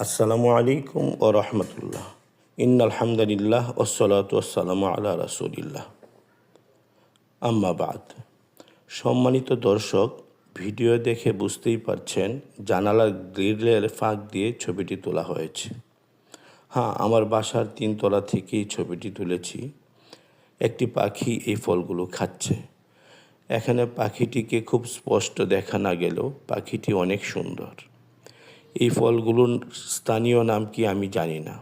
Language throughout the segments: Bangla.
আসসালামু আলাইকুম ও রহমতুল্লাহ। ইন আলহামদুলিল্লাহ ওসলাত ওসালামু আলা রাসুলিল্লাহ। আম্মা বাদ। সম্মানিত দর্শক, ভিডিও দেখে বুঝতেই পারছেন, জানালার গ্রিলের ফাঁক দিয়ে ছবিটি তোলা হয়েছে। হ্যাঁ আমার বাসার তিনতলা থেকেই ছবিটি তুলেছি। একটি পাখি এই ফলগুলো খাচ্ছে। এখানে পাখিটিকে খুব স্পষ্ট দেখা না গেলেও পাখিটি অনেক সুন্দর। এই ফলগুলোর স্থানীয় নাম কি আমি জানি না।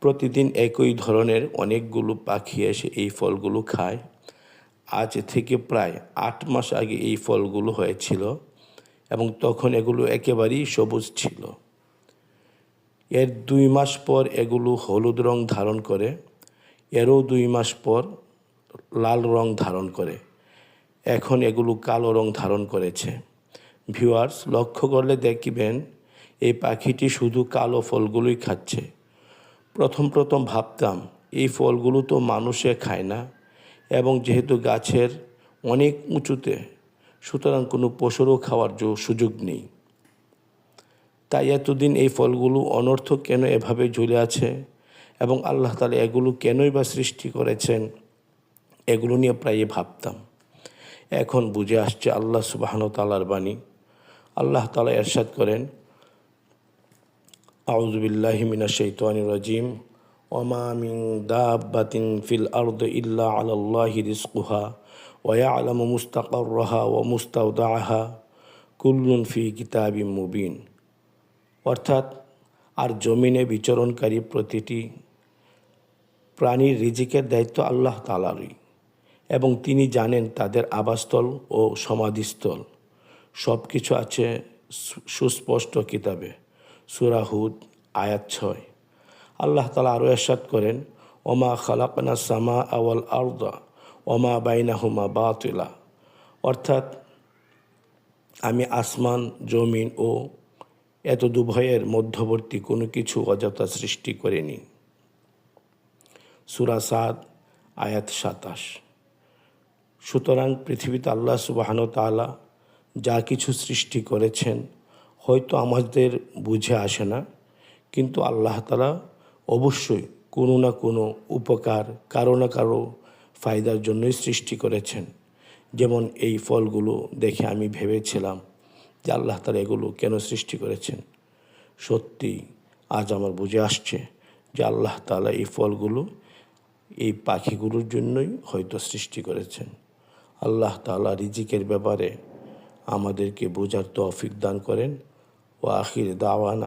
প্রতিদিন একই ধরনের অনেকগুলো পাখি এসে এই ফলগুলো খায়। আজ থেকে প্রায় আট মাস আগে এই ফলগুলো হয়েছিল এবং তখন এগুলো একেবারেই সবুজ ছিল। এর দুই মাস পর এগুলো হলুদ রং ধারণ করে, এরও দুই মাস পর লাল রং ধারণ করে। এখন এগুলো কালো রং ধারণ করেছে। ভিউয়ার্স, লক্ষ্য করলে দেখবেন এই পাখিটি শুধু কালো ফলগুলোই খাচ্ছে। প্রথম প্রথম ভাবতাম, এই ফলগুলো তো মানুষে খায় না এবং যেহেতু গাছের অনেক উঁচুতে, সুতরাং কোনো পশুরও খাওয়ার সুযোগ নেই। তাই এতদিন এই ফলগুলো অনর্থক কেন এভাবে ঝুলে আছে এবং আল্লাহ তালা এগুলো কেনই বা সৃষ্টি করেছেন, এগুলো নিয়ে প্রায় ভাবতাম। এখন বুঝে আসছে আল্লাহ সুবাহন তালার বাণী। আল্লাহ তালা এরশাদ করেন আউজবিল্লাহ মিনা শৈতান রাজিম। ওমা মিন দাব্বাতিন ফিল আরদ ইল্লা আলাল্লাহি রিজকুহা। মুস্তাকাররাহা ওয়া মুস্তাওদাআহা। কুল্লুন ফি কিতাবিম মুবিন। অর্থাৎ, আর জমিনে বিচরণকারী প্রতিটি প্রাণীর রিজিকের দায়িত্ব আল্লাহ তালারই এবং তিনি জানেন তাদের আবাসস্থল ও সমাধিস্থল। সব কিছু আছে সুস্পষ্ট কিতাবে। সুরাহুদ আয়াত ছয়। আল্লাহ তালা আরও এরশাদ করেন, ওমা খালাকনা সামা আওয়াল আরদা, ওমা বাইনা বাইনাহুমা বাতিলা। অর্থাৎ, আমি আসমান, জমিন ও এত দুভয়ের মধ্যবর্তী কোনো কিছু অযথা সৃষ্টি করিনি। সুরা সাদ, আয়াত সাতাশ। সুতরাং পৃথিবীতে আল্লাহ সুবাহান তালা যা কিছু সৃষ্টি করেছেন হয়তো আমাদের বুঝে আসে না, কিন্তু আল্লাহ তালা অবশ্যই কোনো না কোনো উপকার কারও না কারও ফায়দার জন্যই সৃষ্টি করেছেন। যেমন এই ফলগুলো দেখে আমি ভেবেছিলাম যে আল্লাহ তালা এগুলো কেন সৃষ্টি করেছেন। সত্যি আজ আমার বুঝে আসছে যে আল্লাহ তালা এই ফলগুলো এই পাখিগুলোর জন্যই হয়তো সৃষ্টি করেছেন। আল্লাহ তাআলা রিজিকের ব্যাপারে আমাদেরকে বোঝার তৌফিক দান করেন। واخر دعوانا